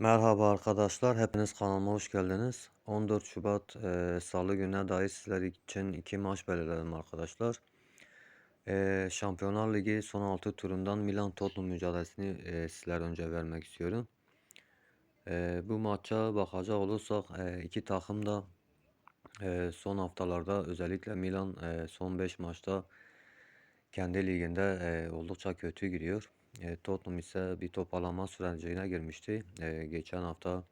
Merhaba arkadaşlar, hepiniz kanalıma hoş geldiniz. 14 Şubat e, Salı gününe dair sizler için iki maç belirledim arkadaşlar. E, Şampiyonlar Ligi son 6 turundan Milan Tottenham mücadelesini e, sizler önce vermek istiyorum. E, bu maça bakacak olursak e, iki takım da e, son haftalarda özellikle Milan e, son 5 maçta kendi liginde e, oldukça kötü gidiyor. E, Tottenham ise bir toparlama sürecine girmişti. E, geçen hafta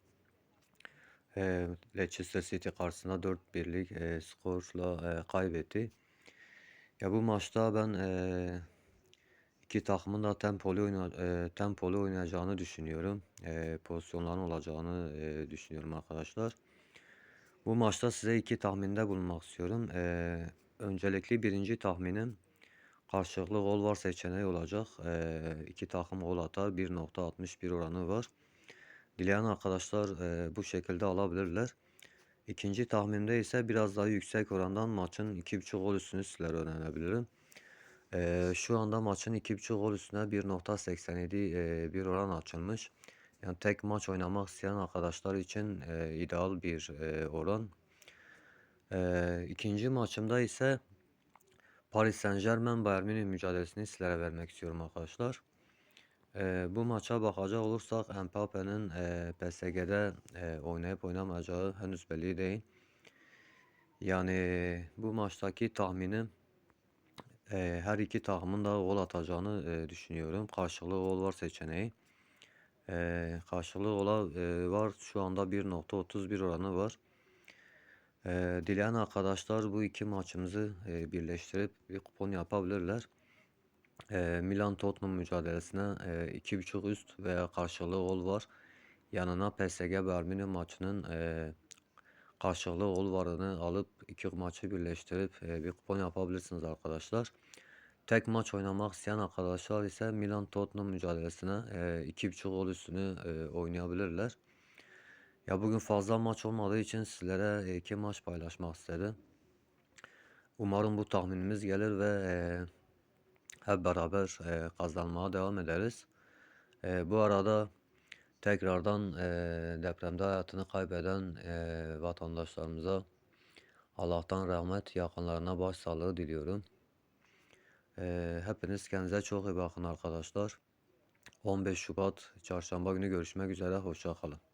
e, Leicester City karşısında 4-1'lik e, skorla e, kaybetti. Ya bu maçta ben e, iki takımın da tempolu, oyna, e, tempolu oynayacağını düşünüyorum. E, pozisyonların olacağını e, düşünüyorum arkadaşlar. Bu maçta size iki tahminde bulunmak istiyorum. E, öncelikli birinci tahminim karşılıklı gol var seçeneği olacak. E, iki takım gol atar 1.61 oranı var. Dileyen arkadaşlar e, bu şekilde alabilirler. İkinci tahminde ise biraz daha yüksek orandan maçın 2.5 gol üstünü sizlere önerebilirim. E, şu anda maçın 2.5 gol üstüne 1.87 e, bir oran açılmış. Yani tek maç oynamak isteyen arkadaşlar için e, ideal bir e, oran. E, ikinci maçımda ise Paris Saint-Germain Bayern Münih mücadelesini sizlere vermek istiyorum arkadaşlar. Ee, bu maça bakacak olursak Mbappe'nin e, PSG'de e, oynayıp oynamayacağı henüz belli değil. Yani bu maçtaki tahminim e, her iki takımın da gol atacağını e, düşünüyorum. Karşılıklı gol var seçeneği. E, karşılıklı gol e, var. Şu anda 1.31 oranı var. E, dileyen arkadaşlar bu iki maçımızı e, birleştirip bir kupon yapabilirler. E, Milan Tottenham mücadelesine e, 2.5 üst veya karşılıklı gol var. Yanına PSG Bayern Münih maçının e, karşılıklı gol varını alıp iki maçı birleştirip e, bir kupon yapabilirsiniz arkadaşlar. Tek maç oynamak isteyen arkadaşlar ise Milan Tottenham mücadelesine e, 2.5 gol üstünü e, oynayabilirler. Ya bugün fazla maç olmadığı için sizlere iki maç paylaşmak istedim. Umarım bu tahminimiz gelir ve e, hep beraber e, kazanmaya devam ederiz. E, bu arada tekrardan e, depremde hayatını kaybeden e, vatandaşlarımıza Allah'tan rahmet, yakınlarına başsağlığı diliyorum. E, hepiniz kendinize çok iyi bakın arkadaşlar. 15 Şubat Çarşamba günü görüşmek üzere. Hoşçakalın.